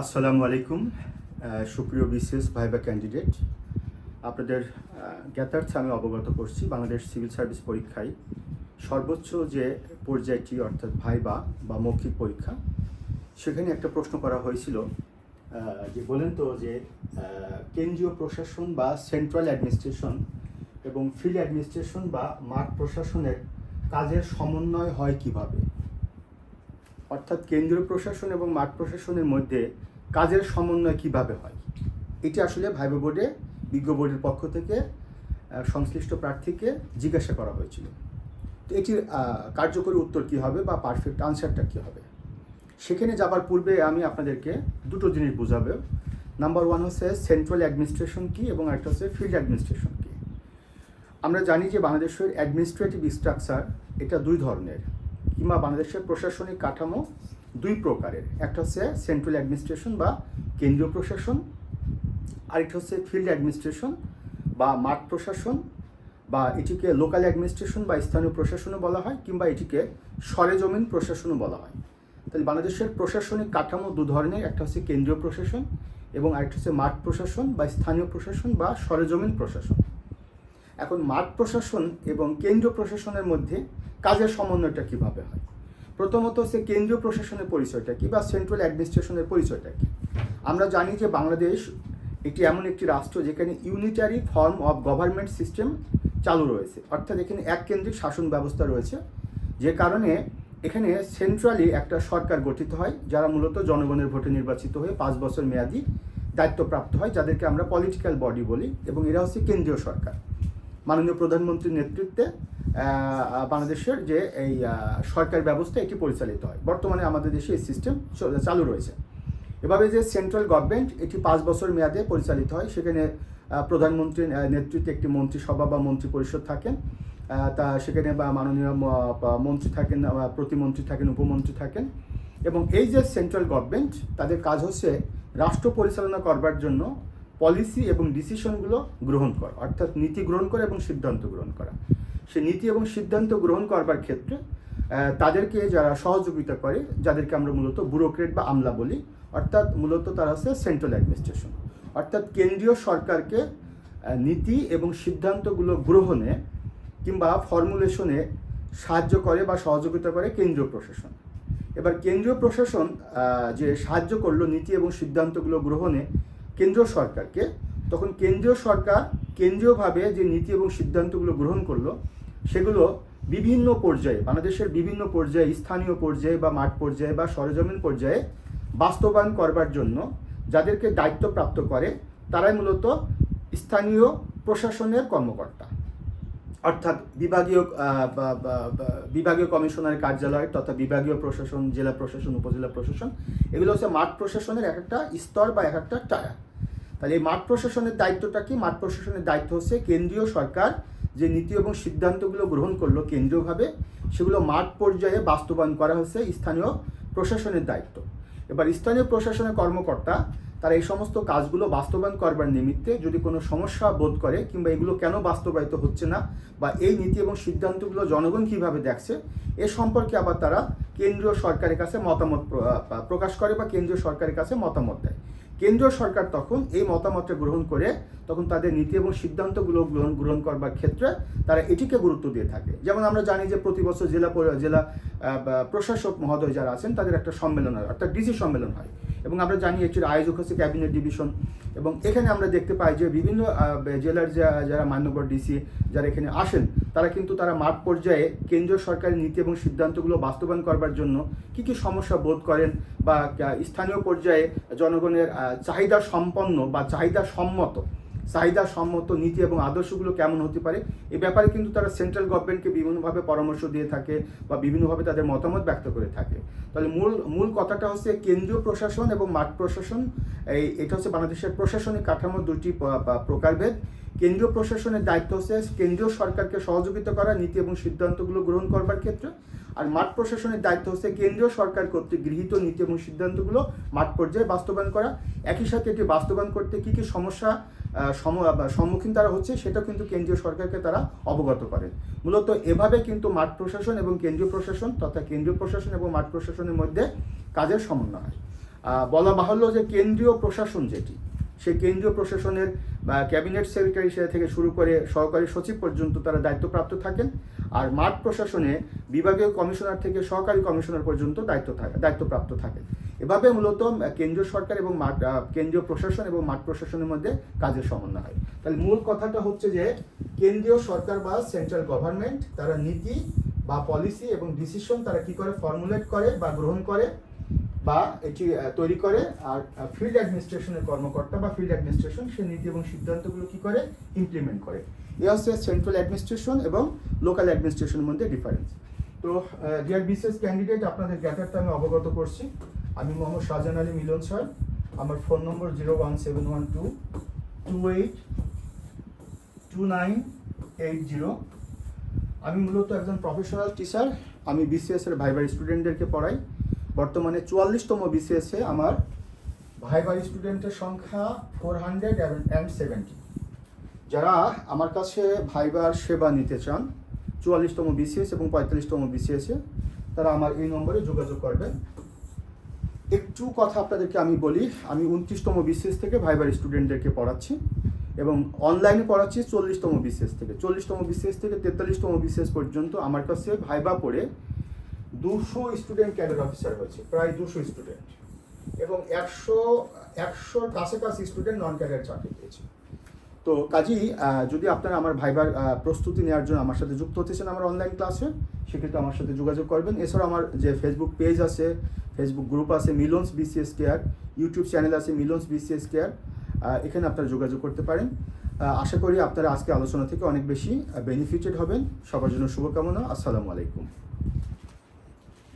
আসসালামু আলাইকুম সুপ্রিয় বিসিএস ভাইবা ক্যান্ডিডেট। আপনাদের জ্ঞাতার্থে আমি অবগত করছি বাংলাদেশ সিভিল সার্ভিস পরীক্ষায় সর্বোচ্চ যে পর্যায়টি, অর্থাৎ ভাইবা বা মৌখিক পরীক্ষা, সেখানে একটা প্রশ্ন করা হয়েছিল যে বলেন তো যে কেন্দ্রীয় প্রশাসন বা সেন্ট্রাল অ্যাডমিনিস্ট্রেশন এবং ফিল্ড অ্যাডমিনিস্ট্রেশন বা মাঠ প্রশাসনের কাজের সমন্বয় হয় কীভাবে? অর্থাৎ কেন্দ্রীয় প্রশাসন এবং মাঠ প্রশাসনের মধ্যে কাজের সমন্বয় কীভাবে হয়? এটি আসলে ভাইবা বোর্ডে, বিজ্ঞ বোর্ডের পক্ষ থেকে সংশ্লিষ্ট প্রার্থীকে জিজ্ঞাসা করা হয়েছিল। তো এটির কার্যকরী উত্তর কী হবে বা পারফেক্ট আনসারটা কী হবে? সেখানে যাবার পূর্বে আমি আপনাদেরকে দুটো জিনিস বোঝাবো। নাম্বার ওয়ান হচ্ছে সেন্ট্রাল অ্যাডমিনিস্ট্রেশন কী এবং একটা হচ্ছে ফিল্ড অ্যাডমিনিস্ট্রেশন কী? আমরা জানি যে বাংলাদেশের অ্যাডমিনিস্ট্রেটিভ স্ট্রাকচার এটা দুই ধরনের। কিংবা বাংলাদেশের প্রশাসনিক কাঠামো দুই প্রকারের। একটা হচ্ছে সেন্ট্রাল অ্যাডমিনিস্ট্রেশন বা কেন্দ্রীয় প্রশাসন, আরেকটা হচ্ছে ফিল্ড অ্যাডমিনিস্ট্রেশন বা মাঠ প্রশাসন, বা এটিকে লোকাল অ্যাডমিনিস্ট্রেশন বা স্থানীয় প্রশাসনও বলা হয়, কিংবা এটিকে সরেজমিন প্রশাসনও বলা হয়। তাহলে বাংলাদেশের প্রশাসনিক কাঠামো দু ধরনের, একটা হচ্ছে কেন্দ্রীয় প্রশাসন এবং আরেকটা হচ্ছে মাঠ প্রশাসন বা স্থানীয় প্রশাসন বা সরেজমিন প্রশাসন। এখন মাঠ প্রশাসন এবং কেন্দ্রীয় প্রশাসনের মধ্যে কাজের সমন্বয়টা কীভাবে হয়? প্রথমত হচ্ছে কেন্দ্রীয় প্রশাসনের পরিচয়টা কি বা সেন্ট্রাল অ্যাডমিনিস্ট্রেশনের পরিচয়টা কি? আমরা জানি যে বাংলাদেশ এটি এমন একটি রাষ্ট্র যেখানে unitary form of government system চালু রয়েছে। অর্থাৎ এখানে এক কেন্দ্রিক শাসন ব্যবস্থা রয়েছে, যে কারণে এখানে সেন্ট্রালি একটা সরকার গঠিত হয়, যারা মূলত জনগণের ভোটে নির্বাচিত হয়ে পাঁচ বছর মেয়াদি দায়িত্বপ্রাপ্ত হয়, যাদেরকে আমরা পলিটিক্যাল বডি বলি এবং এরা হচ্ছে কেন্দ্রীয় সরকার। মাননীয় প্রধানমন্ত্রীর নেতৃত্বে বাংলাদেশের যে এই সরকার ব্যবস্থা এটি পরিচালিত হয়। বর্তমানে আমাদের দেশে এই সিস্টেম চালু রয়েছে। এভাবে যে সেন্ট্রাল গভর্নমেন্ট এটি পাঁচ বছর মেয়াদে পরিচালিত হয়, সেখানে প্রধানমন্ত্রীর নেতৃত্বে একটি মন্ত্রিসভা বা মন্ত্রী পরিষদ থাকেন তা, সেখানে বা মাননীয় মন্ত্রী থাকেন প্রতিমন্ত্রী থাকেন, উপমন্ত্রী থাকেন। এবং এই যে সেন্ট্রাল গভর্নমেন্ট তাদের কাজ হচ্ছে রাষ্ট্র পরিচালনা করবার জন্য পলিসি এবং ডিসিশনগুলো গ্রহণ করা, অর্থাৎ নীতি গ্রহণ করা এবং সিদ্ধান্ত গ্রহণ করা। সে নীতি এবং সিদ্ধান্ত গ্রহণ করবার ক্ষেত্রে তাদেরকে যারা সহযোগিতা করে, যাদেরকে আমরা মূলত ব্যুরোক্রেট বা আমলা বলি, অর্থাৎ মূলত তারা হচ্ছে সেন্ট্রাল অ্যাডমিনিস্ট্রেশন অর্থাৎ কেন্দ্রীয় সরকারকে নীতি এবং সিদ্ধান্তগুলো গ্রহণে কিংবা ফর্মুলেশনে সাহায্য করে বা সহযোগিতা করে কেন্দ্রীয় প্রশাসন। এবার কেন্দ্রীয় প্রশাসন যে সাহায্য করল নীতি এবং সিদ্ধান্তগুলো গ্রহণে কেন্দ্রীয় সরকারকে, তখন কেন্দ্রীয় সরকার কেন্দ্রীয়ভাবে যে নীতি এবং সিদ্ধান্তগুলো গ্রহণ করল সেগুলো বিভিন্ন পর্যায়ে, বাংলাদেশের বিভিন্ন পর্যায়ে, স্থানীয় পর্যায়ে বা মাঠ পর্যায়ে বা সরজমিন পর্যায়ে বাস্তবায়ন করবার জন্য যাদেরকে দায়িত্বপ্রাপ্ত করে, তারাই মূলত স্থানীয় প্রশাসনের কর্মকর্তা। অর্থাৎ বিভাগীয় বিভাগীয় কমিশনারের কার্যালয় তথা বিভাগীয় প্রশাসন, জেলা প্রশাসন, উপজেলা প্রশাসন, এগুলো হচ্ছে মাঠ প্রশাসনের এক একটা স্তর বা এক একটা টায়ার তাহলে এই মাঠ প্রশাসনের দায়িত্বটা কি? মাঠ প্রশাসনের দায়িত্ব হচ্ছে কেন্দ্রীয় সরকার যে নীতি এবং সিদ্ধান্তগুলো গ্রহণ করল কেন্দ্রীয়ভাবে, সেগুলো মাঠ পর্যায়ে বাস্তবায়ন করা হচ্ছে স্থানীয় প্রশাসনের দায়িত্ব। এবার স্থানীয় প্রশাসনের কর্মকর্তা, তারা এই সমস্ত কাজগুলো বাস্তবায়ন করবার নিমিত্তে যদি কোনো সমস্যা বোধ করে কিংবা এগুলো কেন বাস্তবায়িত হচ্ছে না বা এই নীতি এবং সিদ্ধান্তগুলো জনগণ কীভাবে দেখছে, এ সম্পর্কে আবার তারা কেন্দ্রীয় সরকারের কাছে মতামত প্রকাশ করে বা কেন্দ্রীয় সরকারের কাছে মতামত দেয়। কেন্দ্রীয় সরকার তখন এই মতামতটা গ্রহণ করে তখন তাদের নীতি এবং সিদ্ধান্তগুলো গ্রহণ গ্রহণ করবার ক্ষেত্রে তারা এটিকে গুরুত্ব দিয়ে থাকে। যেমন আমরা জানি যে প্রতি বছর জেলা জেলা প্রশাসক মহোদয় যারা আছেন, তাদের একটা সম্মেলন হয়, অর্থাৎ ডিসি সম্মেলন হয়। এবং আমরা জানি এটির আয়োজক হচ্ছে ক্যাবিনেট ডিভিশন। এবং এখানে আমরা দেখতে পাই যে বিভিন্ন জেলার যারা মান্যবর ডিসি যারা এখানে আসেন, তারা কিন্তু তারা মাঠ পর্যায়ে কেন্দ্রীয় সরকারের নীতি এবং সিদ্ধান্তগুলো বাস্তবায়ন করবার জন্য কি কি সমস্যা বোধ করেন বা স্থানীয় পর্যায়ে জনগণের চাহিদা সম্পন্ন বা চাহিদা সম্মত চাহিদা সম্মত নীতি এবং আদর্শগুলো কেমন হতে পারে, এ ব্যাপারে কিন্তু তারা সেন্ট্রাল গভর্নমেন্টকে বিভিন্নভাবে পরামর্শ দিয়ে থাকে বা বিভিন্নভাবে তাদের মতামত ব্যক্ত করে থাকে। তাহলে মূল মূল কথাটা হচ্ছে কেন্দ্রীয় প্রশাসন এবং মাঠ প্রশাসন, এই, এটা হচ্ছে বাংলাদেশের প্রশাসনিক কাঠামোর দুটি প্রকারভেদ। কেন্দ্রীয় প্রশাসনের দায়িত্ব হচ্ছে কেন্দ্রীয় সরকারকে সহযোগিতা করা, নীতি এবং সিদ্ধান্তগুলো গ্রহণ করবার ক্ষেত্রে। আর মাঠ প্রশাসনের দায়িত্ব হচ্ছে কেন্দ্রীয় সরকার কর্তৃক গৃহীত নীতি এবং সিদ্ধান্তগুলো মাঠ পর্যায়ে বাস্তবায়ন করা। একই সাথে এটি বাস্তবায়ন করতে কী কী সমস্যা সম- সম্মুখীন তারা হচ্ছে সেটাও কিন্তু কেন্দ্রীয় সরকারকে তারা অবগত করেন মূলত এভাবে কিন্তু মাঠ প্রশাসন এবং কেন্দ্রীয় প্রশাসন তথা কেন্দ্রীয় প্রশাসন এবং মাঠ প্রশাসনের মধ্যে কাজের সমন্বয়। হয় বলা বাহুল্য যে কেন্দ্রীয় প্রশাসন যেটি সেই কেন্দ্রীয় প্রশাসনের ক্যাবিনেট সেক্রেটারি থেকে শুরু করে সহকারী সচিব পর্যন্ত তারা দায়িত্বপ্রাপ্ত থাকেন। আর মাঠ প্রশাসনে বিভাগীয় কমিশনার থেকে সহকারী কমিশনার পর্যন্ত দায়িত্ব থাকে দায়িত্বপ্রাপ্ত থাকে। এভাবে মূলত কেন্দ্রীয় সরকার এবং মাঠ কেন্দ্রীয় প্রশাসন এবং মাঠ প্রশাসনের মধ্যে কাজের সমন্বয় হয়। তাহলে মূল কথাটা হচ্ছে যে, কেন্দ্রীয় সরকার বা সেন্ট্রাল গভর্নমেন্ট, তারা নীতি বা পলিসি এবং ডিসিশন তারা কি করে ফর্মুলেট করে বা গ্রহণ করে বা এটি তৈরি করে আর ফিল্ড অ্যাডমিনিস্ট্রেশনের কর্মকর্তা বা ফিল্ড অ্যাডমিনিস্ট্রেশন সে নীতি এবং সিদ্ধান্তগুলো কি করে? ইমপ্লিমেন্ট করে। এ হচ্ছে সেন্ট্রাল অ্যাডমিনিস্ট্রেশন এবং লোকাল অ্যাডমিনিস্ট্রেশনের মধ্যে ডিফারেন্স তো ডিয়ার বিসিএস ক্যান্ডিডেট আপনাদের জ্ঞাতার্থে আমি অবগত করছি। আমি মোহাম্মদ শাহজাহান আলী মিলন স্যার। আমার phone number zero one seven one two two eight two nine eight zero আমি মূলত একজন প্রফেশনাল টিচার আমি বিসিএস এর ভাইবার স্টুডেন্টদেরকে পড়াই। বর্তমানে চুয়াল্লিশতম বিসিএস আমার ভাইবার স্টুডেন্টের সংখ্যা ফোর হান্ড্রেড অ্যান্ড সেভেন্টি যারা আমার কাছে ভাইবার সেবা নিতে চান, চুয়াল্লিশতম বিসিএস এবং পঁয়তাল্লিশতম বিসিএস তারা আমার এই নম্বরে যোগাযোগ করবেন। একটু কথা আপনাদেরকে আমি বলি, আমি উনত্রিশতম বিসিএস থেকে ভাইবার স্টুডেন্টদেরকে পড়াচ্ছি এবং অনলাইনে পড়াচ্ছি চল্লিশতম বিসিএস থেকে। চল্লিশতম বিসিএস থেকে তেতাল্লিশতম বিসিএস পর্যন্ত আমার কাছে ভাইবা পড়ে দুশো স্টুডেন্ট ক্যাডার অফিসার হয়েছে, প্রায় দুশো স্টুডেন্ট এবং একশো, একশোর কাছাকাছি স্টুডেন্ট নন ক্যাডার চাকরি পেয়েছে। তো কাজেই যদি আপনারা আমার ভাইবার প্রস্তুতি নেওয়ার জন্য আমার সাথে যুক্ত হতে চান আমার অনলাইন ক্লাসে সেক্ষেত্রে আমার সাথে যোগাযোগ করবেন। এছাড়াও আমার যে ফেসবুক পেজ আছে ফেসবুক গ্রুপ আছে Milon's BCS care YouTube channel আছে মিলন্স বিসিএস কেয়ার এখানে আপনারা যোগাযোগ করতে পারেন। আশা করি আপনারা আজকে আলোচনা থেকে অনেক বেশি বেনিফিটেড হবেন। সবার জন্য শুভকামনা। আসসালামু আলাইকুম।